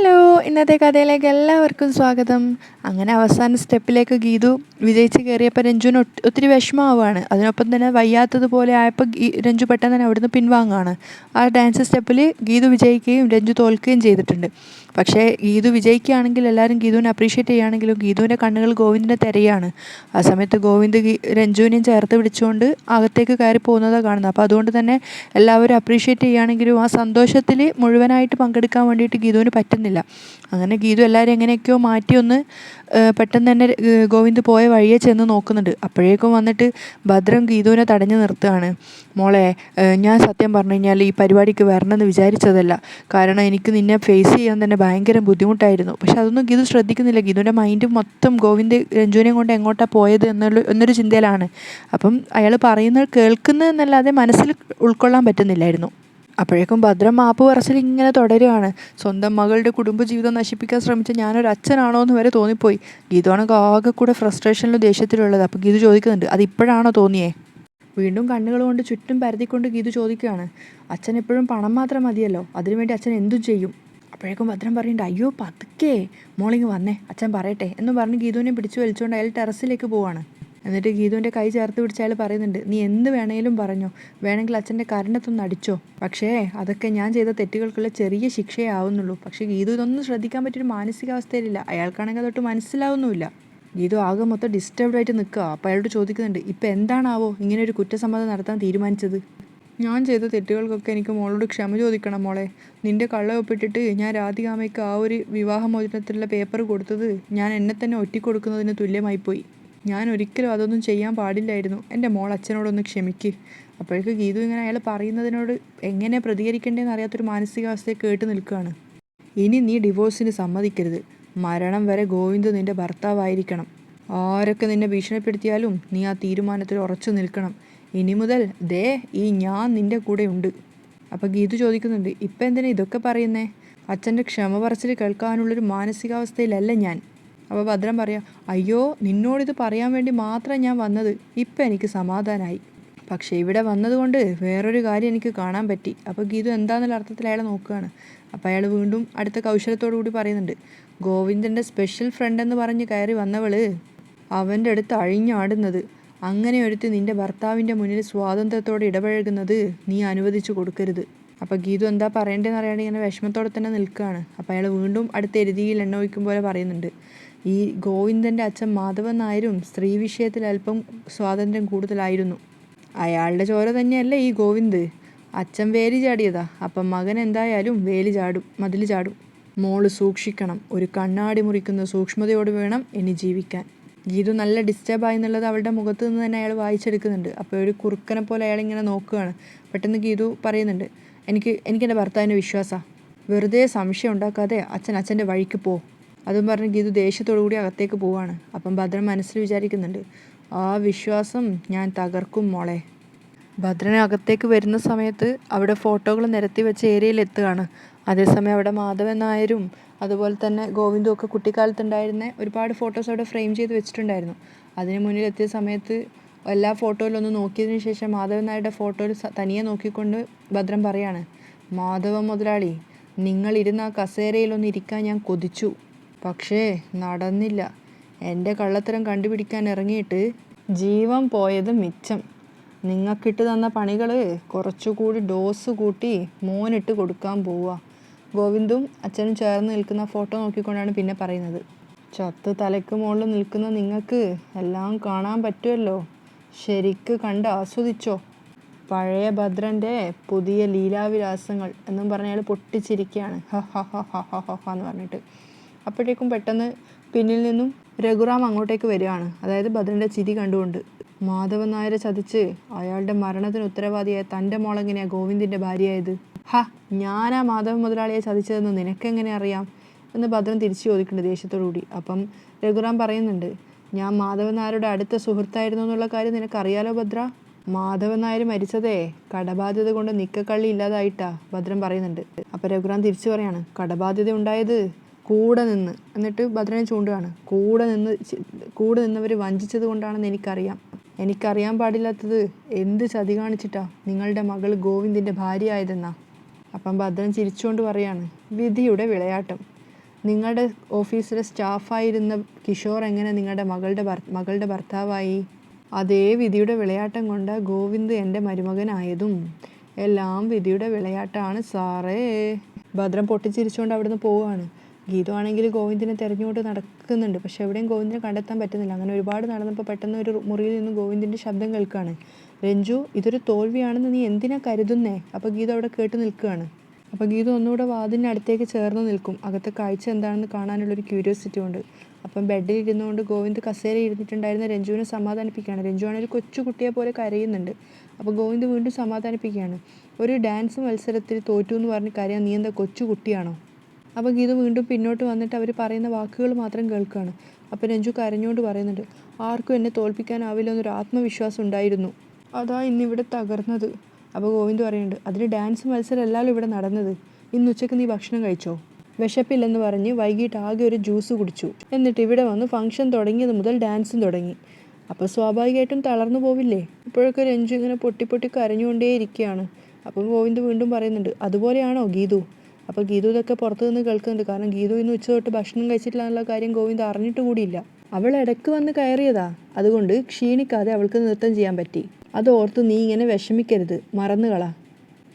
Hello. ഇന്നത്തെ കഥയിലേക്ക് എല്ലാവർക്കും സ്വാഗതം. അങ്ങനെ അവസാന സ്റ്റെപ്പിലേക്ക് ഗീതു വിജയിച്ച് കയറിയപ്പോൾ രഞ്ജുവിന് ഒത്തിരി വിഷമാവുകയാണ് അതിനൊപ്പം തന്നെ വയ്യാത്തതുപോലെ ആയപ്പോൾ രഞ്ജു പെട്ടെന്ന് തന്നെ അവിടുന്ന് പിൻവാങ്ങുകയാണ് ആ ഡാൻസ് സ്റ്റെപ്പിൽ ഗീതു വിജയിക്കുകയും രഞ്ജു തോൽക്കുകയും ചെയ്തിട്ടുണ്ട്. പക്ഷേ ഗീതു വിജയിക്കുകയാണെങ്കിൽ എല്ലാവരും ഗീതുവിനെ അപ്രീഷിയേറ്റ് ചെയ്യുകയാണെങ്കിലും ഗീതുവിന്റെ കണ്ണുകൾ ഗോവിന്ദിനെ തിരയാണ്. ആ സമയത്ത് ഗോവിന്ദ് രഞ്ജുവിനെയും ചേർത്ത് പിടിച്ചുകൊണ്ട് അകത്തേക്ക് കയറി പോകുന്നതാണ് കാണുന്നത്. അപ്പോൾ അതുകൊണ്ട് തന്നെ എല്ലാവരും അപ്രീഷിയേറ്റ് ചെയ്യുകയാണെങ്കിലും ആ സന്തോഷത്തിൽ മുഴുവനായിട്ട് പങ്കെടുക്കാൻ വേണ്ടിയിട്ട് ഗീതുവിന് പറ്റുന്നില്ല. അങ്ങനെ ഗീതു എല്ലാവരും എങ്ങനെയൊക്കെയോ മാറ്റി ഒന്ന് പെട്ടെന്ന് തന്നെ ഗോവിന്ദ് പോയ വഴിയെ ചെന്ന് നോക്കുന്നുണ്ട്. അപ്പോഴേക്കും വന്നിട്ട് ഭദ്രം ഗീതുവിനെ തടഞ്ഞു നിർത്തുകയാണ്. മോളെ ഞാൻ സത്യം പറഞ്ഞു കഴിഞ്ഞാൽ ഈ പരിപാടിക്ക് വരണമെന്ന് വിചാരിച്ചതല്ല. കാരണം എനിക്ക് നിന്നെ ഫേസ് ചെയ്യാൻ തന്നെ ഭയങ്കര ബുദ്ധിമുട്ടായിരുന്നു. പക്ഷെ അതൊന്നും ഗീതു ശ്രദ്ധിക്കുന്നില്ല. ഗീതുവിന്റെ മൈൻഡ് മൊത്തം ഗോവിന്ദ് രഞ്ജുവിനെയും കൊണ്ട് എങ്ങോട്ടാണ് പോയത് എന്നുള്ള എന്നൊരു ചിന്തയിലാണ്. അപ്പം അയാൾ പറയുന്നത് കേൾക്കുന്നതെന്നല്ലാതെ മനസ്സിൽ ഉൾക്കൊള്ളാൻ പറ്റുന്നില്ലായിരുന്നു. അപ്പോഴേക്കും ഭദ്രം മാപ്പ് പറച്ചിൽ ഇങ്ങനെ തുടരുകയാണ് സ്വന്തം മകളുടെ കുടുംബജീവിതം നശിപ്പിക്കാൻ ശ്രമിച്ച ഞാനൊരു അച്ഛനാണോ എന്ന് വരെ തോന്നിപ്പോയി. ഗീതുവാണ് ആകെ കൂടെ ഫ്രസ്ട്രേഷനിലും ദേഷ്യത്തിലുള്ളത്. അപ്പോൾ ഗീതു ചോദിക്കുന്നുണ്ട് അത് ഇപ്പോഴാണോ തോന്നിയേ? വീണ്ടും കണ്ണുകൾ കൊണ്ട് ചുറ്റും പരതിക്കൊണ്ട് ഗീതു ചോദിക്കുകയാണ് അച്ഛൻ എപ്പോഴും പണം മാത്രം മതിയല്ലോ? അതിനുവേണ്ടി അച്ഛൻ എന്തും ചെയ്യും? അപ്പോഴേക്കും ഭദ്രം പറയുന്നുണ്ട് അയ്യോ പതുക്കേ. മോളിങ് വന്നേ. അച്ഛൻ പറയട്ടെ എന്ന് പറഞ്ഞ് ഗീതുവിനെ പിടിച്ചു വലിച്ചുകൊണ്ട് അയാൾ ടെറസിലേക്ക് പോവാണ്. എന്നിട്ട് ഗീതുവിന്റെ കൈ ചേർത്ത് പിടിച്ചയാൾ പറയുന്നുണ്ട് നീ എന്ത് വേണേലും പറഞ്ഞോ. വേണമെങ്കിൽ അച്ഛന്റെ കരണത്തൊന്ന് അടിച്ചോ. പക്ഷേ അതൊക്കെ ഞാൻ ചെയ്ത തെറ്റുകൾക്കുള്ള ചെറിയ ശിക്ഷയേ ആവുന്നുള്ളൂ പക്ഷേ ഗീതു ഇതൊന്നും ശ്രദ്ധിക്കാൻ പറ്റിയൊരു മാനസികാവസ്ഥയിലില്ല. അയാൾക്കാണെങ്കിൽ അതൊട്ട് മനസ്സിലാവുന്നുമില്ല. ഗീതു ആകെ മൊത്തം ഡിസ്റ്റർബ്ഡ് ആയിട്ട് നിൽക്കുക. അപ്പോൾ അയാളോട് ചോദിക്കുന്നുണ്ട് ഇപ്പം എന്താണാവോ ഇങ്ങനെ ഒരു കുറ്റസമ്മതം നടത്താൻ തീരുമാനിച്ചത്? ഞാൻ ചെയ്ത തെറ്റുകൾക്കൊക്കെ എനിക്ക് മോളോട് ക്ഷമ ചോദിക്കണം മോളെ. നിന്റെ കള്ള ഒപ്പിട്ടിട്ട് ഞാൻ രാധികാമയ്ക്ക് ആ ഒരു വിവാഹമോചനത്തിലുള്ള പേപ്പർ കൊടുത്തത് ഞാൻ എന്നെ തന്നെ ഒറ്റിക്കൊടുക്കുന്നതിന് തുല്യമായിപ്പോയി. ഞാൻ ഒരിക്കലും അതൊന്നും ചെയ്യാൻ പാടില്ലായിരുന്നു. എന്റെ മോൾ അച്ഛനോടൊന്ന് ക്ഷമിക്ക്. അപ്പോഴേക്ക് ഗീതു ഇങ്ങനെ അയാൾ പറയുന്നതിനോട് എങ്ങനെ പ്രതികരിക്കേണ്ടതെന്ന് അറിയാത്തൊരു മാനസികാവസ്ഥയെ കേട്ട് നിൽക്കുകയാണ്. ഇനി നീ ഡിവോഴ്സിന് സമ്മതിക്കരുത്. മരണം വരെ ഗോവിന്ദ് നിന്റെ ഭർത്താവായിരിക്കണം. ആരൊക്കെ നിന്നെ ഭീഷണിപ്പെടുത്തിയാലും നീ ആ തീരുമാനത്തിൽ ഉറച്ചു നിൽക്കണം. ഇനി മുതൽ ദേ ഈ ഞാൻ നിന്റെ കൂടെ ഉണ്ട്. അപ്പോൾ ഗീതു ചോദിക്കുന്നുണ്ട് ഇപ്പം എന്തിനാ ഇതൊക്കെ പറയുന്നേ? അച്ഛന്റെ ക്ഷമ പറച്ചിൽ കേൾക്കാനുള്ളൊരു മാനസികാവസ്ഥയിലല്ല ഞാൻ. അപ്പോൾ ഭദ്രം പറയാം അയ്യോ നിന്നോടിത് പറയാൻ വേണ്ടി മാത്രം ഞാൻ വന്നത് ഇപ്പം എനിക്ക് സമാധാനമായി പക്ഷേ ഇവിടെ വന്നതുകൊണ്ട് വേറൊരു കാര്യം എനിക്ക് കാണാൻ പറ്റി. അപ്പോൾ ഗീതു എന്താണെന്നുള്ള അർത്ഥത്തിൽ അയാളെ നോക്കുകയാണ്. അപ്പോൾ അയാൾ വീണ്ടും അടുത്ത കൗശലത്തോടു കൂടി പറയുന്നുണ്ട് ഗോവിന്ദന്റെ സ്പെഷ്യൽ ഫ്രണ്ട് എന്ന് പറഞ്ഞ് കയറി വന്നവൾ അവന്റെ അടുത്ത് അഴിഞ്ഞാടുന്നത്. അങ്ങനെ ഒരുത്തി നിന്റെ ഭർത്താവിന്റെ മുന്നിൽ സ്വാതന്ത്ര്യത്തോടെ ഇടപഴകുന്നത് നീ അനുവദിച്ചു കൊടുക്കരുത്. അപ്പോൾ ഗീതു എന്താ പറയേണ്ടതെന്ന് അറിയാണ്ട് ഇങ്ങനെ വിഷമത്തോടെ തന്നെ നിൽക്കുകയാണ്. അപ്പോൾ അയാൾ വീണ്ടും അടുത്ത എരുതിയിൽ എണ്ണ ഒഴിക്കും പോലെ പറയുന്നുണ്ട് ഈ ഗോവിന്ദന്റെ അച്ഛൻ മാധവൻ നായരും സ്ത്രീ വിഷയത്തിൽ അല്പം സ്വാതന്ത്ര്യം കൂടുതലായിരുന്നു. അയാളുടെ ചോര തന്നെയല്ലേ ഈ ഗോവിന്ദ്? അച്ഛൻ വേലി ചാടിയതാ. അപ്പം മകൻ എന്തായാലും വേലി ചാടും മതിൽ ചാടും. മോൾ സൂക്ഷിക്കണം. ഒരു കണ്ണാടി മുറിക്കുന്ന സൂക്ഷ്മതയോട് വേണം ഇനി ജീവിക്കാൻ. ഗീതു നല്ല ഡിസ്റ്റർബ് ആയി എന്നുള്ളത് അവളുടെ മുഖത്ത് നിന്ന് തന്നെ അയാൾ വായിച്ചെടുക്കുന്നുണ്ട്. അപ്പോൾ ഒരു കുറുക്കനെ പോലെ അയാൾ ഇങ്ങനെ നോക്കുകയാണ്. പെട്ടെന്ന് ഗീതു പറയുന്നുണ്ട് എനിക്ക് എനിക്കെന്റെ ഭർത്താവിന്റെ വിശ്വാസമാണ് വെറുതെ സംശയം ഉണ്ടാക്കാതെ അച്ഛൻ അച്ഛന്റെ വഴിക്ക് പോ. അതും പറഞ്ഞ് ഗീതു ദേഷ്യത്തോടു കൂടി അകത്തേക്ക് പോവാണ്. അപ്പം ഭദ്രൻ മനസ്സിൽ വിചാരിക്കുന്നുണ്ട് ആ വിശ്വാസം ഞാൻ തകർക്കും മോളെ. ഭദ്രനെ അകത്തേക്ക് വരുന്ന സമയത്ത് അവിടെ ഫോട്ടോകൾ നിരത്തി വെച്ച ഏരിയയിൽ എത്തുകയാണ്. അതേസമയം അവിടെ മാധവൻ നായരും അതുപോലെ തന്നെ ഗോവിന്ദും ഒക്കെ കുട്ടിക്കാലത്തുണ്ടായിരുന്ന ഒരുപാട് ഫോട്ടോസ് അവിടെ ഫ്രെയിം ചെയ്ത് വെച്ചിട്ടുണ്ടായിരുന്നു. അതിന് മുന്നിൽ എത്തിയ സമയത്ത് എല്ലാ ഫോട്ടോയിലൊന്ന് നോക്കിയതിന് ശേഷം മാധവൻ നായരുടെ ഫോട്ടോയിൽ തനിയെ നോക്കിക്കൊണ്ട് ഭദ്രൻ പറയാണ് മാധവ മുതലാളി നിങ്ങളിരുന്ന ആ കസേരയിലൊന്ന് ഞാൻ കൊതിച്ചു. പക്ഷേ നടന്നില്ല. എന്റെ കള്ളത്തരം കണ്ടുപിടിക്കാൻ ഇറങ്ങിയിട്ട് ജീവൻ പോയത് മിച്ചം. നിങ്ങൾക്കിട്ട് തന്ന പണികൾ കുറച്ചുകൂടി ഡോസ് കൂട്ടി മോനിട്ട് കൊടുക്കാൻ പോവുക ഗോവിന്ദും അച്ഛനും ചേർന്ന് നിൽക്കുന്ന ഫോട്ടോ നോക്കിക്കൊണ്ടാണ് പിന്നെ പറയുന്നത്. ചത്ത് തലയ്ക്ക് മുകളിൽ നിൽക്കുന്ന നിങ്ങൾക്ക് എല്ലാം കാണാൻ പറ്റുമല്ലോ? ശരിക്ക് കണ്ട് ആസ്വദിച്ചോ? പഴയ ഭദ്രന്റെ പുതിയ ലീലാവിലാസങ്ങൾ എന്നും പറഞ്ഞാൽ അയാൾ പൊട്ടിച്ചിരിക്കുകയാണ്. ഹ ഹ ഹ ഹ ഹ ഹ എന്ന് പറഞ്ഞിട്ട്. അപ്പോഴേക്കും പെട്ടെന്ന് പിന്നിൽ നിന്നും രഘുറാം അങ്ങോട്ടേക്ക് വരികയാണ്. അതായത് ഭദ്രന്റെ ചിരി കണ്ടുകൊണ്ട്. മാധവൻ നായരെ ചതിച്ച് അയാളുടെ മരണത്തിന് ഉത്തരവാദിയായ തന്റെ മോളെങ്ങനെയാണ് ഗോവിന്ദിന്റെ ഭാര്യയായത്? ഹ ഞാനാ മാധവൻ മുതലാളിയെ ചതിച്ചതെന്ന് നിനക്കെങ്ങനെ അറിയാം? എന്ന് ഭദ്രൻ തിരിച്ചു ചോദിക്കുന്നുണ്ട് ദേഷ്യത്തോടുകൂടി. അപ്പം രഘുറാം പറയുന്നുണ്ട് ഞാൻ മാധവൻ നായരുടെ അടുത്ത സുഹൃത്തായിരുന്നു എന്നുള്ള കാര്യം നിനക്കറിയാലോ ഭദ്ര? മാധവൻ നായർ മരിച്ചതേ കടബാധ്യത കൊണ്ട് നിക്കക്കള്ളി ഇല്ലാതായിട്ടാ ഭദ്രൻ പറയുന്നുണ്ട്. അപ്പം രഘുറാം തിരിച്ചു പറയാണ് കടബാധ്യത ഉണ്ടായത് കൂടെ നിന്ന്. എന്നിട്ട് ഭദ്രനെ ചൂണ്ടുകയാണ്. കൂടെ നിന്ന് കൂടെ നിന്നവർ വഞ്ചിച്ചത് കൊണ്ടാണെന്ന് എനിക്കറിയാം. എനിക്കറിയാൻ പാടില്ലാത്തത് എന്ത് ചതി കാണിച്ചിട്ടാ നിങ്ങളുടെ മകൾ ഗോവിന്ദിന്റെ ഭാര്യയായതെന്നാ? അപ്പം ഭദ്രൻ ചിരിച്ചുകൊണ്ട് പറയാണ് വിധിയുടെ വിളയാട്ടം. നിങ്ങളുടെ ഓഫീസിലെ സ്റ്റാഫായിരുന്ന കിഷോർ എങ്ങനെ നിങ്ങളുടെ മകളുടെ മകളുടെ ഭർത്താവായി? അതേ വിധിയുടെ വിളയാട്ടം കൊണ്ട് ഗോവിന്ദ് എന്റെ മരുമകനായതും. എല്ലാം വിധിയുടെ വിളയാട്ടാണ് സാറേ. ഭദ്രം പൊട്ടിച്ചിരിച്ചുകൊണ്ട് അവിടുന്ന് പോവുകയാണ്. ഗീതു ആണെങ്കിൽ ഗോവിന്ദിനെ തിരഞ്ഞുകൊണ്ട് നടക്കുന്നുണ്ട്. പക്ഷെ എവിടെയും ഗോവിന്ദിനെ കണ്ടെത്താൻ പറ്റുന്നില്ല. അങ്ങനെ ഒരുപാട് നടന്നപ്പോൾ പെട്ടെന്ന് ഒരു മുറിയിൽ നിന്ന് ഗോവിന്ദിന്റെ ശബ്ദം കേൾക്കുകയാണ്. രഞ്ജു ഇതൊരു തോൽവിയാണെന്ന് നീ എന്തിനാ കരുതുന്നേ? അപ്പോൾ ഗീത അവിടെ കേട്ട് നിൽക്കുകയാണ്. അപ്പോൾ ഗീത ഒന്നുകൂടെ വാതിലിന്റെ അടുത്തേക്ക് ചേർന്ന് നിൽക്കും. അകത്തെ കാഴ്ച എന്താണെന്ന് കാണാനുള്ളൊരു ക്യൂരിയോസിറ്റി ഉണ്ട്. അപ്പം ബെഡിൽ ഇരുന്നുകൊണ്ട് ഗോവിന്ദ് കസേരയിൽ ഇരുന്നിട്ടുണ്ടായിരുന്ന രഞ്ജുവിനെ സമാധാനിപ്പിക്കുകയാണ്. രഞ്ജു ആണെങ്കിൽ കൊച്ചുകുട്ടിയെ കൊച്ചു കുട്ടിയെ പോലെ കരയുന്നുണ്ട്. അപ്പോൾ ഗോവിന്ദ് വീണ്ടും സമാധാനിപ്പിക്കുകയാണ്. ഒരു ഡാൻസ് മത്സരത്തിൽ തോറ്റു എന്ന് പറഞ്ഞ് കരയാൻ നീ എന്താ കൊച്ചു കുട്ടിയാണോ? അപ്പോൾ ഗീതു വീണ്ടും പിന്നോട്ട് വന്നിട്ട് അവർ പറയുന്ന വാക്കുകൾ മാത്രം കേൾക്കുകയാണ്. അപ്പോൾ രഞ്ജു കരഞ്ഞുകൊണ്ട് പറയുന്നുണ്ട് ആർക്കും എന്നെ തോൽപ്പിക്കാനാവില്ല എന്നൊരു ആത്മവിശ്വാസം ഉണ്ടായിരുന്നു. അതാ ഇന്നിവിടെ തകർന്നത്. അപ്പോൾ ഗോവിന്ദ് പറയുന്നുണ്ട് അതിന് ഡാൻസ് മത്സരമല്ലല്ലോ ഇവിടെ നടന്നത്. ഇന്ന് ഉച്ചയ്ക്ക് നീ ഭക്ഷണം കഴിച്ചോ? വിശപ്പില്ലെന്ന് പറഞ്ഞ് വൈകിട്ട് ആകെ ഒരു ജ്യൂസ് കുടിച്ചു. എന്നിട്ട് ഇവിടെ വന്ന് ഫംഗ്ഷൻ തുടങ്ങിയത് മുതൽ ഡാൻസും തുടങ്ങി. അപ്പോൾ സ്വാഭാവികമായിട്ടും തളർന്നു പോവില്ലേ? ഇപ്പോഴൊക്കെ രഞ്ജു ഇങ്ങനെ പൊട്ടി പൊട്ടി കരഞ്ഞുകൊണ്ടേ ഇരിക്കുകയാണ് അപ്പോൾ ഗോവിന്ദ് വീണ്ടും പറയുന്നുണ്ട് അതുപോലെയാണോ ഗീതു? അപ്പോൾ ഗീതു ഇതൊക്കെ പുറത്തു നിന്ന് കേൾക്കുന്നുണ്ട്. കാരണം ഗീതു ഇന്ന് ഉച്ച തൊട്ട് ഭക്ഷണം കഴിച്ചിട്ടില്ല കാര്യം ഗോവിന്ദ് അറിഞ്ഞിട്ട് കൂടിയില്ല. അവൾ ഇടയ്ക്ക് വന്ന് കയറിയതാ. അതുകൊണ്ട് ക്ഷീണിക്കാതെ അവൾക്ക് നൃത്തം ചെയ്യാൻ പറ്റി. അത് ഓർത്ത് നീ ഇങ്ങനെ വിഷമിക്കരുത്. മറന്നുകള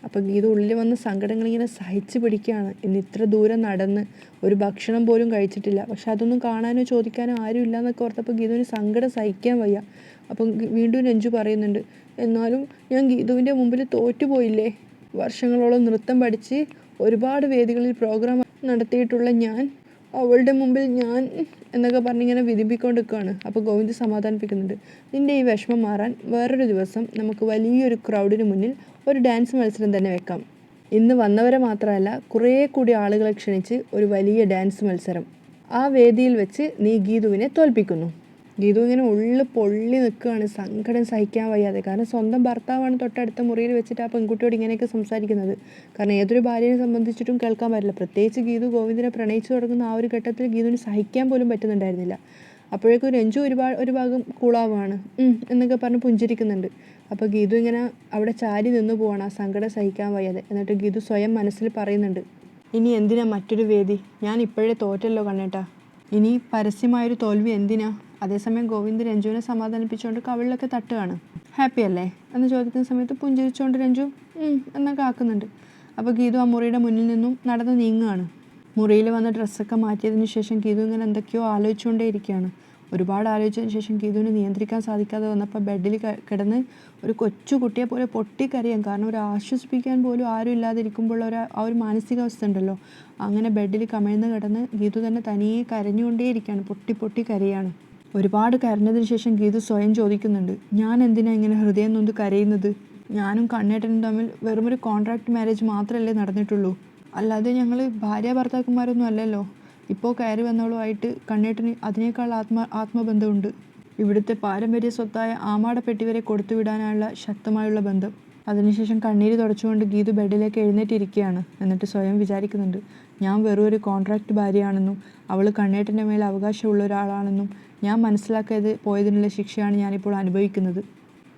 അപ്പോൾ ഗീത ഉള്ളിൽ വന്ന സങ്കടങ്ങൾ ഇങ്ങനെ സഹിച്ചു പിടിക്കുകയാണ്. ഇന്ന് ഇത്ര ദൂരം നടന്ന് ഒരു ഭക്ഷണം പോലും കഴിച്ചിട്ടില്ല. പക്ഷെ അതൊന്നും കാണാനോ ചോദിക്കാനോ ആരും ഇല്ലയെന്നൊക്കെ ഓർത്തപ്പോൾ ഗീതുവിന് സങ്കടം സഹിക്കാൻ വയ്യ. അപ്പം വീണ്ടും രഞ്ജു പറയുന്നുണ്ട്. എന്നാലും ഞാൻ ഗീതുവിന്റെ മുമ്പിൽ തോറ്റുപോയില്ലേ? വർഷങ്ങളോളം നൃത്തം പഠിച്ച് ഒരുപാട് വേദികളിൽ പ്രോഗ്രാം നടത്തിയിട്ടുള്ള ഞാൻ അവളുടെ മുമ്പിൽ ഞാൻ എന്നൊക്കെ പറഞ്ഞിങ്ങനെ വിധിപ്പിക്കൊണ്ട് നിൽക്കുകയാണ് അപ്പോൾ ഗോവിന്ദ് സമാധാനിപ്പിക്കുന്നുണ്ട്. നിന്റെ ഈ വിഷമം മാറാൻ വേറൊരു ദിവസം നമുക്ക് വലിയൊരു ക്രൗഡിന് മുന്നിൽ ഒരു ഡാൻസ് മത്സരം തന്നെ വെക്കാം. ഇന്ന് വന്നവരെ മാത്രമല്ല കുറേ കൂടി ആളുകളെ ക്ഷണിച്ച് ഒരു വലിയ ഡാൻസ് മത്സരം. ആ വേദിയിൽ വെച്ച് നീ ഗീതുവിനെ തോൽപ്പിക്കുന്നു. ഗീതു ഇങ്ങനെ ഉള്ളിൽ പൊള്ളി നിൽക്കുകയാണ്. സങ്കടം സഹിക്കാൻ വയ്യാതെ. കാരണം സ്വന്തം ഭർത്താവാണ് തൊട്ടടുത്ത മുറിയിൽ വെച്ചിട്ട് ആ പെൺകുട്ടിയോട് ഇങ്ങനെയൊക്കെ സംസാരിക്കുന്നത്. കാരണം ഏതൊരു ഭാര്യയെ സംബന്ധിച്ചിട്ടും കേൾക്കാൻ പറ്റില്ല. പ്രത്യേകിച്ച് ഗീതു ഗോവിന്ദനെ പ്രണയിച്ചു തുടങ്ങുന്ന ആ ഒരു ഘട്ടത്തിൽ ഗീതുവിന് സഹിക്കാൻ പോലും പറ്റുന്നുണ്ടായിരുന്നില്ല. അപ്പോഴേക്കും രഞ്ജു ഒരുപാട് ഒരു ഭാഗം കൂളാവാണ്. എന്നൊക്കെ പറഞ്ഞ് പുഞ്ചിരിക്കുന്നുണ്ട്. അപ്പോൾ ഗീതു ഇങ്ങനെ അവിടെ ചാരി നിന്ന് പോവാണ്. ആ സങ്കടം സഹിക്കാൻ വയ്യാതെ. എന്നിട്ട് ഗീതു സ്വയം മനസ്സിൽ പറയുന്നുണ്ട്. ഇനി എന്തിനാ മറ്റൊരു വേദി? ഞാൻ ഇപ്പോഴേ തോറ്റല്ലോ കണ്ണേട്ടാ. ഇനി പരസ്യമായൊരു തോൽവി എന്തിനാ? അതേസമയം ഗോവിന്ദ് രഞ്ജുവിനെ സമാധാനിപ്പിച്ചുകൊണ്ട് കവിളിലൊക്കെ തട്ടുകയാണ്. ഹാപ്പി അല്ലേ? എന്ന് ചോദിക്കുന്ന സമയത്ത് പുഞ്ചിരിച്ചുകൊണ്ട് രഞ്ജു എന്നൊക്കെ ആക്കുന്നുണ്ട് അപ്പോൾ ഗീതു ആ മുറിയുടെ മുന്നിൽ നിന്നും നടന്ന് നീങ്ങുകയാണ്. മുറിയിൽ വന്ന ഡ്രസ്സൊക്കെ മാറ്റിയതിന് ശേഷം ഗീതു ഇങ്ങനെ എന്തൊക്കെയോ ആലോചിച്ചുകൊണ്ടേ ഇരിക്കുകയാണ്. ഒരുപാട് ആലോചിച്ചതിന് ശേഷം ഗീതുവിന് നിയന്ത്രിക്കാൻ സാധിക്കാതെ വന്നപ്പോൾ ബെഡിൽ കിടന്ന് ഒരു കൊച്ചു കുട്ടിയെ പോലെ പൊട്ടിക്കരയാം. കാരണം ഒരു ആശ്വസിപ്പിക്കാൻ പോലും ആരും ഇല്ലാതിരിക്കുമ്പോൾ ഒരു ആ ഒരു മാനസികാവസ്ഥ ഉണ്ടല്ലോ. അങ്ങനെ ബെഡിൽ കമിഴ്ന്ന് കിടന്ന് ഗീതു തന്നെ തനിയെ കരഞ്ഞുകൊണ്ടേയിരിക്കുകയാണ് പൊട്ടി പൊട്ടി കരയാണ്. ഒരുപാട് കരഞ്ഞതിന് ശേഷം ഗീതു സ്വയം ചോദിക്കുന്നുണ്ട് ഞാൻ എന്തിനാ ഇങ്ങനെ ഹൃദയം നൊന്ത് കരയുന്നത്? ഞാനും കണ്ണേട്ടനും തമ്മിൽ വെറുമൊരു കോൺട്രാക്ട് മാരേജ് മാത്രമല്ലേ നടന്നിട്ടുള്ളൂ. അല്ലാതെ ഞങ്ങൾ ഭാര്യ ഭർത്താക്കന്മാരൊന്നും അല്ലല്ലോ. ഇപ്പോൾ കയറി വന്നവളുമായിട്ട് കണ്ണേട്ടന് അതിനേക്കാൾ ആത്മ ആത്മബന്ധമുണ്ട്. ഇവിടുത്തെ പാരമ്പര്യ സ്വത്തായ ആമാടപ്പെട്ടി വരെ കൊടുത്തുവിടാനുള്ള ശക്തമായുള്ള ബന്ധം. അതിനുശേഷം കണ്ണീര് തുടച്ചുകൊണ്ട് ഗീതു ബെഡിലേക്ക് എഴുന്നേറ്റിരിക്കുകയാണ്. എന്നിട്ട് സ്വയം വിചാരിക്കുന്നുണ്ട് ഞാൻ വെറും ഒരു കോൺട്രാക്ട് ഭാര്യയാണെന്നും അവൾ കണ്ണേട്ടന്റെ മേൽ അവകാശമുള്ള ഒരാളാണെന്നും ഞാൻ മനസ്സിലാക്കിയത് പോയതിനുള്ള ശിക്ഷയാണ് ഞാനിപ്പോൾ അനുഭവിക്കുന്നത്.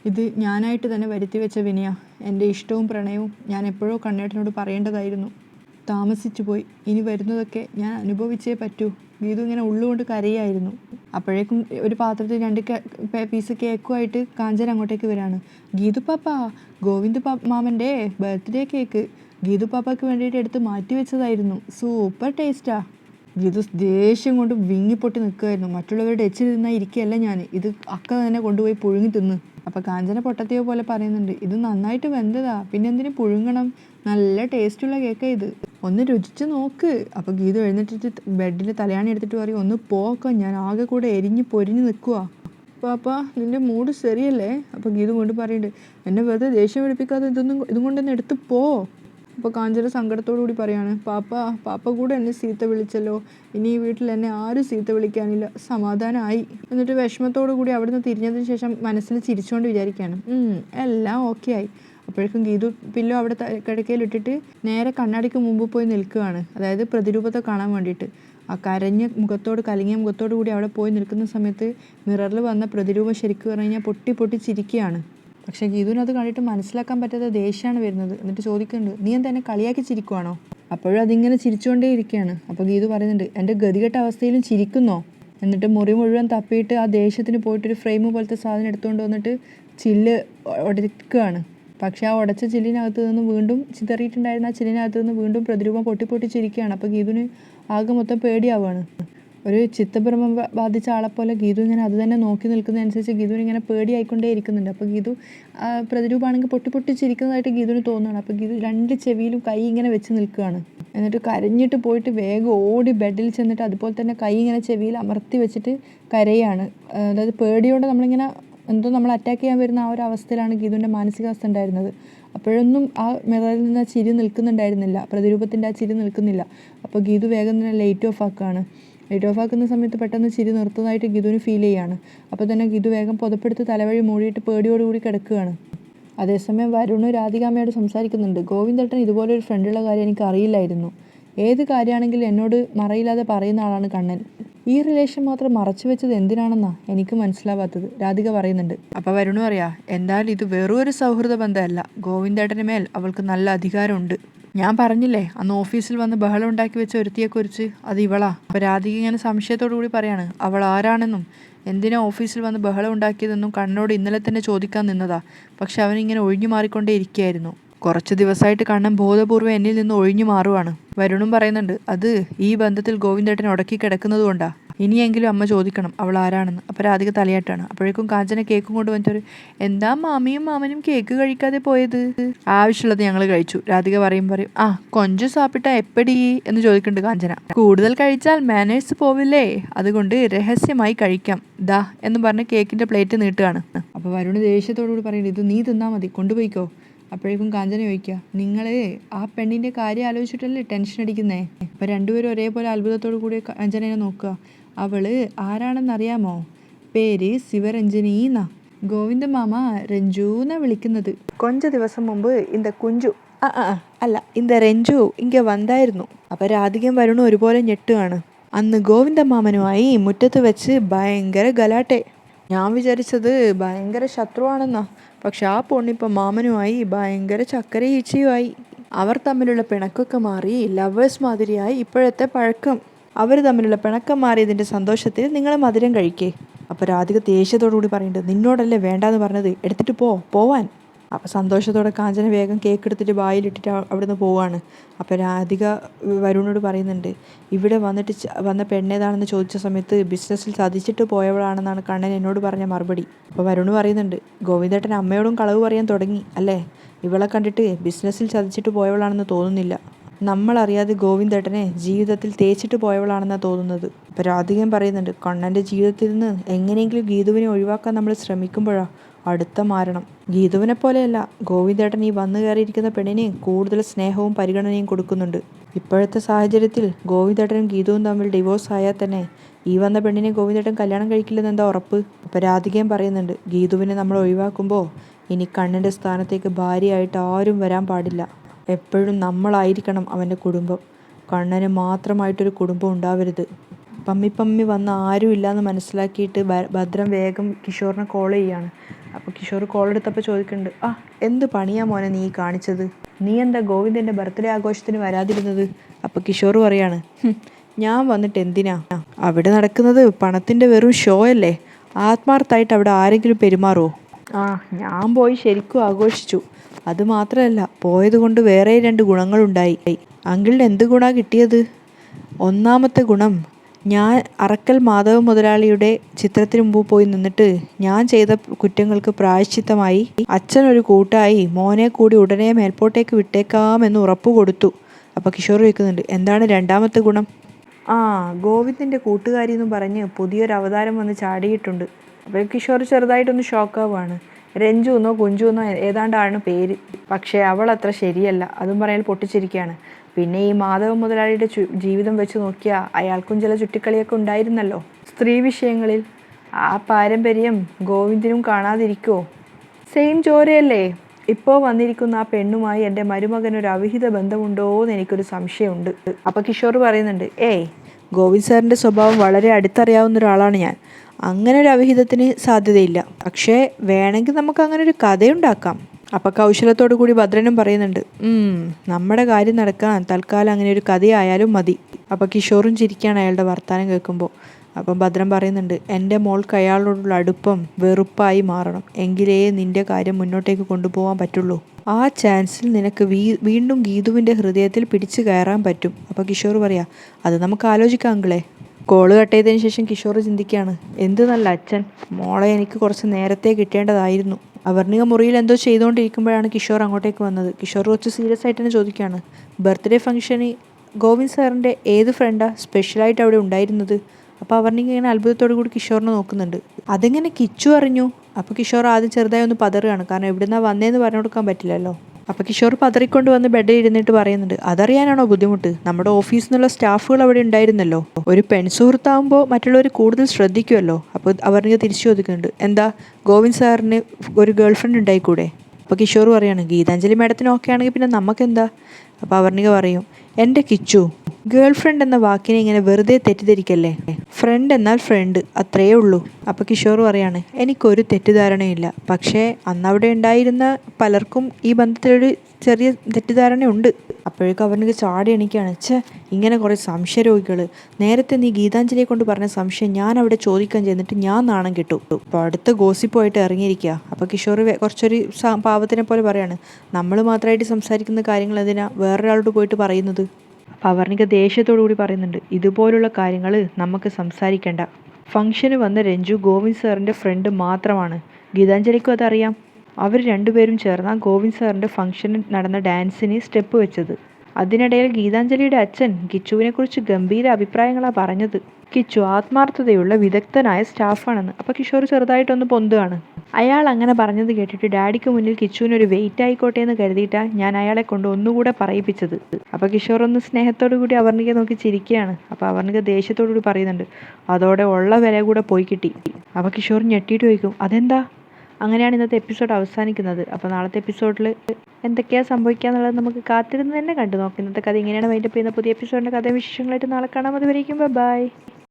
ഇത് ഞാനായിട്ട് തന്നെ വരുത്തി വെച്ച വിനയ. എന്റെ ഇഷ്ടവും പ്രണയവും ഞാൻ എപ്പോഴോ കണ്ണേട്ടനോട് പറയേണ്ടതായിരുന്നു. താമസിച്ചു പോയി. ഇനി വരുന്നതൊക്കെ ഞാൻ അനുഭവിച്ചേ പറ്റൂ. ഗീതു ഇങ്ങനെ ഉള്ളുകൊണ്ട് കരയായിരുന്നു. അപ്പോഴേക്കും ഒരു പാത്രത്തിൽ രണ്ട് പീസ് കേക്കുമായിട്ട് കാഞ്ചൻ അങ്ങോട്ടേക്ക് വരികയാണ് ഗീതു പാപ്പ ഗോവിന്ദ് പാ മാമന്റെ ബർത്ത്ഡേ കേക്ക് ഗീതു പാപ്പയ്ക്ക് വേണ്ടിയിട്ട് എടുത്ത് മാറ്റി വെച്ചതായിരുന്നു. സൂപ്പർ ടേസ്റ്റാ ഗീതു ദേഷ്യം കൊണ്ട് വിങ്ങിപ്പൊട്ടി നിൽക്കുമായിരുന്നു മറ്റുള്ളവരുടെ എച്ച് തിന്നാ ഇരിക്കുകയല്ല ഞാൻ ഇത് അക്ക തന്നെ കൊണ്ടുപോയി പുഴുങ്ങി തിന്ന്. അപ്പം കാഞ്ചന പൊട്ടത്തിയോ പോലെ പറയുന്നുണ്ട് ഇത് നന്നായിട്ട് വെന്തതാ. പിന്നെ എന്തിനു പുഴുങ്ങണം? നല്ല ടേസ്റ്റുള്ള കേക്കാ ഇത്. ഒന്ന് രുചിച്ച് നോക്ക്. അപ്പോൾ ഗീതു എഴുന്നേറ്റിട്ട് ബെഡിൽ തലയാണി എടുത്തിട്ട് പറയും ഒന്ന് പോക്കോ. ഞാൻ ആകെ കൂടെ എരിഞ്ഞ് പൊരിഞ്ഞ് നിൽക്കുക പാപ്പ നിന്റെ മൂഡ് ശരിയല്ലേ? അപ്പോൾ ഗീതു കൊണ്ട് പറയുന്നുണ്ട് എന്നെ വെറുതെ ദേഷ്യം പിടിപ്പിക്കാതെ ഇതൊന്നും ഇതും കൊണ്ടൊന്ന് എടുത്ത് പോ. അപ്പോൾ കാഞ്ചന സങ്കടത്തോടു കൂടി പറയാണ് പാപ്പ പാപ്പ കൂടെ എന്നെ സീത്ത വിളിച്ചല്ലോ. ഇനി ഈ വീട്ടിൽ എന്നെ ആരും സീത്ത വിളിക്കാനില്ല. സമാധാനമായി എന്നിട്ട് വിഷമത്തോടു കൂടി അവിടുന്ന് തിരിഞ്ഞതിന് ശേഷം മനസ്സിൽ ചിരിച്ചുകൊണ്ട് വിചാരിക്കുകയാണ്. എല്ലാം ഓക്കെ ആയി. അപ്പോഴേക്കും ഗീതു പില്ലോ അവിടെ കിടക്കയിലിട്ടിട്ട് നേരെ കണ്ണാടിക്ക് മുമ്പ് പോയി നിൽക്കുകയാണ്. അതായത് പ്രതിരൂപത്തെ കാണാൻ വേണ്ടിയിട്ട്. ആ കരഞ്ഞ മുഖത്തോട് കലങ്ങിയ മുഖത്തോടു കൂടി അവിടെ പോയി നിൽക്കുന്ന സമയത്ത് മിററിൽ വന്ന പ്രതിരൂപം ശരിക്കും പറഞ്ഞു കഴിഞ്ഞാൽ പൊട്ടി പൊട്ടി ചിരിക്കുകയാണ്. പക്ഷേ ഗീതുവിന് അത് കണ്ടിട്ട് മനസ്സിലാക്കാൻ പറ്റാത്ത ദേഷ്യമാണ് വരുന്നത്. എന്നിട്ട് ചോദിക്കുന്നുണ്ട് നീ എന്താ എന്നെ കളിയാക്കി ചിരിക്കുവാണോ? അപ്പോഴും അതിങ്ങനെ ചിരിച്ചുകൊണ്ടേ ഇരിക്കുകയാണ്. അപ്പോൾ ഗീതു പറയുന്നുണ്ട് എന്റെ ഗതികെട്ട അവസ്ഥയിലും ചിരിക്കുന്നോ? എന്നിട്ട് മുറി മുഴുവൻ തപ്പിയിട്ട് ആ ദേഷ്യത്തിന് പോയിട്ടൊരു ഫ്രെയിം പോലത്തെ സാധനം എടുത്തുകൊണ്ട് വന്നിട്ട് ചില്ല് ഉടക്കുകയാണ് പക്ഷേ ആ ഉടച്ച ചില്ലിനകത്ത് നിന്ന് വീണ്ടും ചിതറിയിട്ടുണ്ടായിരുന്ന ആ ചില്ലിനകത്ത് നിന്ന് വീണ്ടും പ്രതിരൂപം പൊട്ടി പൊട്ടിച്ചിരിക്കുകയാണ് അപ്പോൾ ഗീതുവിന് ആകെ മൊത്തം പേടിയാവുകയാണ്. ഒരു ചിത്തഭ്രമം ബാധിച്ച ആളെപ്പോലെ ഗീതു ഇങ്ങനെ അത് തന്നെ നോക്കി നിൽക്കുന്നതനുസരിച്ച് ഗീതുവിന് ഇങ്ങനെ പേടിയായിക്കൊണ്ടേ ഇരിക്കുന്നുണ്ട്. അപ്പോൾ ഗീതു പ്രതിരൂപമാണെങ്കിൽ പൊട്ടി പൊട്ടി ചിരിക്കുന്നതായിട്ട് ഗീതുവിന് തോന്നുകയാണ് അപ്പോൾ ഗീതു രണ്ട് ചെവിയിലും കൈ ഇങ്ങനെ വെച്ച് നിൽക്കുകയാണ്. എന്നിട്ട് കരഞ്ഞിട്ട് പോയിട്ട് വേഗം ഓടി ബെഡിൽ ചെന്നിട്ട് അതുപോലെ തന്നെ കൈ ഇങ്ങനെ ചെവിയിൽ അമർത്തി വെച്ചിട്ട് കരയാണ്. അതായത് പേടിയോടെ നമ്മളിങ്ങനെ എന്തോ നമ്മൾ അറ്റാക്ക് ചെയ്യാൻ വരുന്ന ആ ഒരു അവസ്ഥയിലാണ് ഗീതുവിന്റെ മാനസികാവസ്ഥ ഉണ്ടായിരുന്നത്. അപ്പോഴൊന്നും ആ മെററിൽ നിന്ന് ആ ചിരി നിൽക്കുന്നുണ്ടായിരുന്നില്ല. പ്രതിരൂപത്തിന്റെ ആ ചിരി നിൽക്കുന്നില്ല. അപ്പോൾ ഗീതു വേഗം തന്നെ ലൈറ്റ് ഓഫ് ആക്കുകയാണ്. ലൈറ്റ് ഓഫ് ആക്കുന്ന സമയത്ത് പെട്ടെന്ന് ചിരി നിർത്തുന്നതായിട്ട് ഗിതുവിന് ഫീൽ ചെയ്യാണ്. അപ്പോൾ തന്നെ ഗിതു വേഗം പുതപ്പെടുത്ത് തലവഴി മൂടിയിട്ട് പേടിയോടുകൂടി കിടക്കുകയാണ്. അതേസമയം വരുണ് രാധികാമ്മയോട് സംസാരിക്കുന്നുണ്ട്. ഗോവിന്ദേട്ടൻ ഇതുപോലെ ഒരു ഫ്രണ്ടുള്ള കാര്യം എനിക്ക് അറിയില്ലായിരുന്നു. ഏത് കാര്യമാണെങ്കിലും എന്നോട് മറയില്ലാതെ പറയുന്ന ആളാണ് കണ്ണൻ. ഈ റിലേഷൻ മാത്രം മറച്ചു വെച്ചത് എന്തിനാണെന്നാ എനിക്ക് മനസ്സിലാവാത്തത്. രാധിക പറയുന്നുണ്ട്. അപ്പോൾ വരുണു പറയാ എന്തായാലും ഇത് വെറും സൗഹൃദ ബന്ധമല്ല. ഗോവിന്ദേട്ടന് മേൽ അവൾക്ക് നല്ല അധികാരമുണ്ട്. ഞാൻ പറഞ്ഞില്ലേ അന്ന് ഓഫീസിൽ വന്ന് ബഹളം ഉണ്ടാക്കി വെച്ച ഒരുത്തിയെക്കുറിച്ച്. അത് ഇവളാ. അപ്പൊ രാധിക ഇങ്ങനെ സംശയത്തോടു കൂടി പറയാണ് അവൾ ആരാണെന്നും? എന്തിനാ ഓഫീസിൽ വന്ന് ബഹളം ഉണ്ടാക്കിയതെന്നും കണ്ണനോട് ഇന്നലെ തന്നെ ചോദിക്കാൻ നിന്നതാ. പക്ഷെ അവനിങ്ങനെ ഒഴിഞ്ഞു മാറിക്കൊണ്ടേ ഇരിക്കുകയായിരുന്നു. കുറച്ച് ദിവസമായിട്ട് കണ്ണൻ ബോധപൂർവം എന്നിൽ നിന്ന് ഒഴിഞ്ഞു മാറുവാണ്. വരുണും പറയുന്നുണ്ട് അത് ഈ ബന്ധത്തിൽ ഗോവിന്ദേട്ടൻ ഉടക്കി കിടക്കുന്നത് കൊണ്ടാ ഇനിയെങ്കിലും അമ്മ ചോദിക്കണം അവൾ ആരാണെന്ന്? അപ്പോൾ രാധിക തലയാട്ടാണ്. അപ്പോഴേക്കും കാഞ്ചന കേക്കും കൊണ്ട് എന്താ മാമിയും മാമനും കേക്ക് കഴിക്കാതെ പോയത്? ആവശ്യമുള്ളത് ഞങ്ങൾ കഴിച്ചു. രാധിക പറയും പറയും ആ കൊഞ്ചു സാപ്പിട്ട എപ്പടി? എന്ന് ചോദിക്കുന്നുണ്ട് കാഞ്ചന. കൂടുതൽ കഴിച്ചാൽ മാനേഴ്സ് പോവില്ലേ? അതുകൊണ്ട് രഹസ്യമായി കഴിക്കാം. ദാ എന്ന് പറഞ്ഞ് കേക്കിന്റെ പ്ലേറ്റ് നീട്ടുകയാണ്. അപ്പോൾ വരുണ് ദേഷ്യത്തോടുകൂടി പറയുന്നത് ഇത് നീ തിന്നാ മതി കൊണ്ടുപോയിക്കോ. അപ്പോഴേക്കും കാഞ്ചന ചോദിക്കുക നിങ്ങൾ ആ പെണ്ണിന്റെ കാര്യം ആലോചിച്ചിട്ടല്ലേ ടെൻഷൻ അടിക്കുന്നേ? അപ്പോൾ രണ്ടുപേരും ഒരേപോലെ അത്ഭുതത്തോടു കൂടി കാഞ്ചനയെ നോക്കുക. അവൾ ആരാണെന്നറിയാമോ? പേര് ശിവരഞ്ജനി എന്ന ഗോവിന്ദ മാമ രഞ്ജുന്ന വിളിക്കുന്നത്. കൊഞ്ച ദിവസം മുമ്പ് ഇന്ത കുഞ്ചു. ആ ആ അല്ല ഇന്ത രഞ്ജു ഇങ്ങ വന്നായിരുന്നു. അപ്പം രാധികം വരുണ ഒരുപോലെ ഞെട്ടുകയാണ് അന്ന് ഗോവിന്ദമാമനുമായി മുറ്റത്ത് വെച്ച് ഭയങ്കര ഗലാട്ടെ. ഞാൻ വിചാരിച്ചത് ഭയങ്കര ശത്രുവാണെന്നാ. പക്ഷെ ആ പൊണ്ണിപ്പം മാമനുമായി ഭയങ്കര ചക്കര ഈച്ചയുമായി അവർ തമ്മിലുള്ള പിണക്കൊക്കെ മാറി ലവേഴ്സ് മാതിരിയായി ഇപ്പോഴത്തെ പഴക്കം. അവർ തമ്മിലുള്ള പിണക്കം മാറിയതിന്റെ സന്തോഷത്തിൽ നിങ്ങൾ മധുരം കഴിക്കേ. അപ്പോൾ രാധിക ദേഷ്യത്തോടുകൂടി പറയേണ്ടത് നിന്നോടല്ലേ വേണ്ടാന്ന് പറഞ്ഞത്? എടുത്തിട്ട് പോ പോവാൻ. അപ്പോൾ സന്തോഷത്തോടെ കാഞ്ചന വേഗം കേക്ക് എടുത്തിട്ട് വായിലിട്ടിട്ട് അവ- അവിടുന്ന് പോവാണ്. അപ്പോൾ രാധിക വരുണിനോട് പറയുന്നുണ്ട് ഇവിടെ വന്നിട്ട് വന്ന പെണ്ണേതാണെന്ന് ചോദിച്ച സമയത്ത് ബിസിനസ്സിൽ സാധിച്ചിട്ട് പോയവളാണെന്നാണ് കണ്ണൻ എന്നോട് പറഞ്ഞ മറുപടി. അപ്പോൾ വരുണ് പറയുന്നുണ്ട് ഗോവിന്ദേട്ടൻ അമ്മയോടും കളവ് പറയാൻ തുടങ്ങി അല്ലേ? ഇവളെ കണ്ടിട്ട് ബിസിനസ്സിൽ ചതിച്ചിട്ട് പോയവളാണെന്ന് തോന്നുന്നില്ല. നമ്മളറിയാതെ ഗോവിന്ദേട്ടനെ ജീവിതത്തിൽ തേച്ചിട്ട് പോയവളാണെന്നാണ് തോന്നുന്നത്. രാധികൻ പറയുന്നുണ്ട് കണ്ണന്റെ ജീവിതത്തിൽ നിന്ന് എങ്ങനെയെങ്കിലും ഗീതുവിനെ ഒഴിവാക്കാൻ നമ്മൾ ശ്രമിക്കുമ്പോഴാണ് അടുത്ത മാരണം. ഗീതുവിനെ പോലെയല്ല ഗോവിന്ദേട്ടൻ ഈ വന്നു കയറിയിരിക്കുന്ന പെണ്ണിന് കൂടുതൽ സ്നേഹവും പരിഗണനയും കൊടുക്കുന്നുണ്ട്. ഇപ്പോഴത്തെ സാഹചര്യത്തിൽ ഗോവിന്ദേട്ടനും ഗീതുവും തമ്മിൽ ഡിവോഴ്സ് ആയാൽ തന്നെ ഈ വന്ന പെണ്ണിനെ ഗോവിന്ദേട്ടൻ കല്യാണം കഴിക്കില്ലെന്ന് എന്താ ഉറപ്പ്? അപ്പോൾ രാധികയും പറയുന്നുണ്ട് ഗീതുവിനെ നമ്മൾ ഒഴിവാക്കുമ്പോൾ ഇനി കണ്ണിന്റെ സ്ഥാനത്തേക്ക് ഭാര്യയായിട്ട് ആരും വരാൻ പാടില്ല. എപ്പോഴും നമ്മളായിരിക്കണം അവന്റെ കുടുംബം. കണ്ണന് മാത്രമായിട്ടൊരു കുടുംബം ഉണ്ടാവരുത്. പമ്മി പമ്മി വന്ന ആരും ഇല്ലയെന്ന് മനസ്സിലാക്കിയിട്ട് ഭദ്രം വേഗം കിഷോറിനെ കോൾ ചെയ്യാണ്. അപ്പോൾ കിഷോർ കോൾ എടുത്തപ്പോൾ ചോദിക്കുന്നുണ്ട് ആ എന്ത് പണിയാ മോനെ നീ കാണിച്ചത്? നീ എന്താ ഗോവിന്ദന്റെ ബർത്ത്ഡേ ആഘോഷത്തിന് വരാതിരുന്നത്? അപ്പോൾ കിഷോർ പറയാണ് ഞാൻ വന്നിട്ട് എന്തിനാ? അവിടെ നടക്കുന്നത് പണത്തിന്റെ വെറും ഷോ അല്ലേ? ആത്മാർത്ഥമായിട്ട് അവിടെ ആരെങ്കിലും പെരുമാറുമോ ആ ഞാൻ പോയി ശരിക്കും ആഘോഷിച്ചു. അത് മാത്രമല്ല പോയത് കൊണ്ട് വേറെ രണ്ട് ഗുണങ്ങളുണ്ടായി. അങ്കിളിന് എന്ത് ഗുണാ കിട്ടിയത്? ഒന്നാമത്തെ ഗുണം ഞാൻ അറക്കൽ മാധവ മുതലാളിയുടെ ചിത്രത്തിന് മുമ്പ് പോയി നിന്നിട്ട് ഞാൻ ചെയ്ത കുറ്റങ്ങൾക്ക് പ്രായശ്ചിത്തമായി അച്ഛൻ ഒരു കൂട്ടായി മോനെ കൂടി ഉടനെ മേൽപോട്ടേക്ക് വിട്ടേക്കാമെന്ന് ഉറപ്പ് കൊടുത്തു. അപ്പോൾ കിഷോർ ചോദിക്കുന്നുണ്ട് എന്താണ് രണ്ടാമത്തെ ഗുണം? ആ ഗോവിന്ദിന്റെ കൂട്ടുകാരി എന്ന് പറഞ്ഞ് പുതിയൊരു അവതാരം വന്ന് ചാടിയിട്ടുണ്ട്. അപ്പോൾ കിഷോർ ചെറുതായിട്ടൊന്ന് ഷോക്കാവാണ് രഞ്ജു എന്നോ കുഞ്ചു എന്നോ ഏതാണ്ടാണ് പേര്. പക്ഷേ അവൾ അത്ര ശരിയല്ല. അതും പറയാൻ പൊട്ടിച്ചിരിക്കുകയാണ്. പിന്നെ ഈ മാധവ മുതലാളിയുടെ ജീവിതം വെച്ച് നോക്കിയാൽ അയാൾക്കും ചില ചുറ്റിക്കളിയൊക്കെ ഉണ്ടായിരുന്നല്ലോ. സ്ത്രീ വിഷയങ്ങളിൽ ആ പാരമ്പര്യം ഗോവിന്ദനും കാണാതിരിക്കുമോ സെയിം ചോരയല്ലേ? ഇപ്പോൾ വന്നിരിക്കുന്ന ആ പെണ്ണുമായി എന്റെ മരുമകനൊരു അവിഹിത ബന്ധമുണ്ടോ എന്ന് എനിക്കൊരു സംശയമുണ്ട്. അപ്പോൾ കിഷോർ പറയുന്നുണ്ട് ഏയ് ഗോവിന്ദ് സാറിന്റെ സ്വഭാവം വളരെ അടുത്തറിയാവുന്ന ഒരാളാണ് ഞാൻ. അങ്ങനെ ഒരു അവിഹിതത്തിന് സാധ്യതയില്ല. പക്ഷേ വേണമെങ്കിൽ നമുക്ക് അങ്ങനെ ഒരു കഥയുണ്ടാക്കാം. അപ്പം കൗശലത്തോടു കൂടി ഭദ്രനും പറയുന്നുണ്ട് "ഉം, നമ്മുടെ കാര്യം നടക്കാൻ തൽക്കാലം അങ്ങനെ ഒരു കഥയായാലും മതി. അപ്പം കിഷോറും ചിരിക്കുകയാണ് അയാളുടെ വർത്തമാനം കേൾക്കുമ്പോൾ അപ്പം ഭദ്രൻ പറയുന്നുണ്ട് എന്റെ മോൾക്ക് അയാളോടുള്ള അടുപ്പം വെറുപ്പായി മാറണം. എങ്കിലേ നിന്റെ കാര്യം മുന്നോട്ടേക്ക് കൊണ്ടുപോകാൻ പറ്റുള്ളൂ. ആ ചാൻസിൽ നിനക്ക് വീ വീണ്ടും ഗീതുവിന്റെ ഹൃദയത്തിൽ പിടിച്ചു കയറാൻ പറ്റും. അപ്പോൾ കിഷോർ പറയാം അത് നമുക്ക് ആലോചിക്കാം അങ്കിളെ. കോൾ കട്ട് ശേഷം കിഷോർ ചിന്തിക്കുകയാണ് എന്ത് നല്ല അച്ഛൻ. മോളെ എനിക്ക് കുറച്ച് നേരത്തെ കിട്ടേണ്ടതായിരുന്നു. അവർണിക മുറിയിൽ എന്തോ ചെയ്തുകൊണ്ടിരിക്കുമ്പോഴാണ് കിഷോർ അങ്ങോട്ടേക്ക് വന്നത്. കിഷോർ കുറച്ച് സീരിയസ് ആയിട്ട് തന്നെ ചോദിക്കുകയാണ് ബർത്ത്ഡേ ഫംഗ്ഷന് ഗോവിന്ദ് സാറിന്റെ ഏത് ഫ്രണ്ടാണ് സ്പെഷ്യലായിട്ട് അവിടെ ഉണ്ടായിരുന്നത്? അപ്പോൾ അവർണിക ഇങ്ങനെ അത്ഭുതത്തോടു കൂടി കിഷോറിനെ നോക്കുന്നുണ്ട്. അതെങ്ങനെ കിച്ചു അറിഞ്ഞു? അപ്പോൾ കിഷോർ ആദ്യം ചെറുതായി ഒന്ന് പതറുകയാണ്. കാരണം എവിടുന്നാ വന്നേന്ന് പറഞ്ഞു കൊടുക്കാൻ പറ്റില്ലല്ലോ. അപ്പോൾ കിഷോർ പതറിക്കൊണ്ട് വന്ന് ബെഡിൽ ഇരുന്നിട്ട് പറയുന്നുണ്ട് അതറിയാനാണോ ബുദ്ധിമുട്ട്? നമ്മുടെ ഓഫീസിൽ നിന്നുള്ള സ്റ്റാഫുകൾ അവിടെ ഉണ്ടായിരുന്നല്ലോ. ഒരു പെൺസുഹൃത്താകുമ്പോൾ മറ്റുള്ളവർ കൂടുതൽ ശ്രദ്ധിക്കുമല്ലോ അപ്പോൾ അവർണിക തിരിച്ചു ചോദിക്കുന്നുണ്ട് എന്താ? ഗോവിന്ദ് സാറിന് ഒരു ഗേൾ ഫ്രണ്ട് ഉണ്ടായിക്കൂടെ? അപ്പോൾ കിഷോർ പറയാണ് ഗീതാഞ്ജലി മാഡത്തിന് ഓക്കെ ആണെങ്കിൽ പിന്നെ നമുക്കെന്താ അപ്പോൾ അവർണിക പറയും എന്റെ കിച്ചു ഗേൾ ഫ്രണ്ട് എന്ന വാക്കിനെ ഇങ്ങനെ വെറുതെ തെറ്റിദ്ധരിക്കല്ലേ? ഫ്രണ്ട് എന്നാൽ ഫ്രണ്ട് അത്രയേ ഉള്ളൂ. അപ്പോൾ കിഷോർ പറയാണ് എനിക്കൊരു തെറ്റിദ്ധാരണയില്ല പക്ഷേ അന്നവിടെ ഉണ്ടായിരുന്ന പലർക്കും ഈ ബന്ധത്തിലൊരു ചെറിയ തെറ്റിദ്ധാരണയുണ്ട്. അപ്പോഴേക്കും അവനക്ക് ചാടി എണിക്കുകയാണ് ഛേ ഇങ്ങനെ കുറേ സംശയരോഗികൾ നേരത്തെ നീ ഗീതാഞ്ജലിയെ കൊണ്ട് പറഞ്ഞ സംശയം ഞാൻ അവിടെ ചോദിക്കാൻ ചെന്നിട്ട് ഞാൻ നാണം കിട്ടു. അപ്പോൾ അടുത്ത ഗോസിപ്പായിട്ട് ഇറങ്ങിയിരിക്കുക. അപ്പോൾ കിഷോർ കുറച്ചൊരു പാവത്തിനെ പോലെ പറയാണ് നമ്മൾ മാത്രമായിട്ട് സംസാരിക്കുന്ന കാര്യങ്ങൾ എന്തിനാ വേറൊരാളോട് പോയിട്ട് പറയുന്നത്? അപ്പോൾ അവർണിക ദേഷ്യത്തോടു കൂടി പറയുന്നുണ്ട് ഇതുപോലുള്ള കാര്യങ്ങൾ നമുക്ക് സംസാരിക്കേണ്ട. ഫംഗ്ഷന് വന്ന രഞ്ജു ഗോവിന്ദ് സാറിന്റെ ഫ്രണ്ട് മാത്രമാണ്. ഗീതാഞ്ജലിക്കും അതറിയാം. അവർ രണ്ടുപേരും ചേർന്ന ഗോവിന്ദ് സാറിന്റെ ഫംഗ്ഷന് നടന്ന ഡാൻസിന് സ്റ്റെപ്പ് വെച്ചത്. അതിനിടയിൽ ഗീതാഞ്ജലിയുടെ അച്ഛൻ കിച്ചുവിനെക്കുറിച്ച് ഗംഭീര അഭിപ്രായങ്ങളാണ് പറഞ്ഞത്. കിച്ചു ആത്മാർത്ഥതയുള്ള വിദഗ്ധനായ സ്റ്റാഫാണെന്ന്. അപ്പോൾ കിഷോർ ചെറുതായിട്ടൊന്ന് പൊന്തുകയാണ്. അയാൾ അങ്ങനെ പറഞ്ഞത് കേട്ടിട്ട് ഡാഡിക്ക് മുന്നിൽ കിച്ചുവിനൊരു വെയിറ്റ് ആയിക്കോട്ടെ എന്ന് കരുതിയിട്ടാ ഞാൻ അയാളെ കൊണ്ട് ഒന്നുകൂടെ പറയിപ്പിച്ചത്. അപ്പോൾ കിഷോർ ഒന്ന് സ്നേഹത്തോടു കൂടി അവർണിക നോക്കി ചിരിക്കുകയാണ്. അപ്പോൾ അവർണിക ദേഷ്യത്തോടു കൂടി പറയുന്നുണ്ട് അതോടെ ഉള്ള വില കൂടെ പോയി കിട്ടി. അപ്പോൾ കിഷോർ ഞെട്ടിയിട്ട് ചോദിക്കും അതെന്താ? അങ്ങനെയാണ് ഇന്നത്തെ എപ്പിസോഡ് അവസാനിക്കുന്നത്. അപ്പോൾ നാളത്തെ എപ്പിസോഡിൽ എന്തൊക്കെയാണ് സംഭവിക്കുക എന്നുള്ളത് നമുക്ക് കാത്തിരുന്ന് തന്നെ കണ്ടു നോക്കാം. ഇന്നത്തെ കഥ ഇങ്ങനെയാണ്. വൈൻഡപ്പ് ചെയ്യുന്ന പുതിയ എപ്പിസോഡിന്റെ കഥയും വിശേഷങ്ങളായിട്ട് നാളെ കാണാം. അതുവരേക്കും ബൈ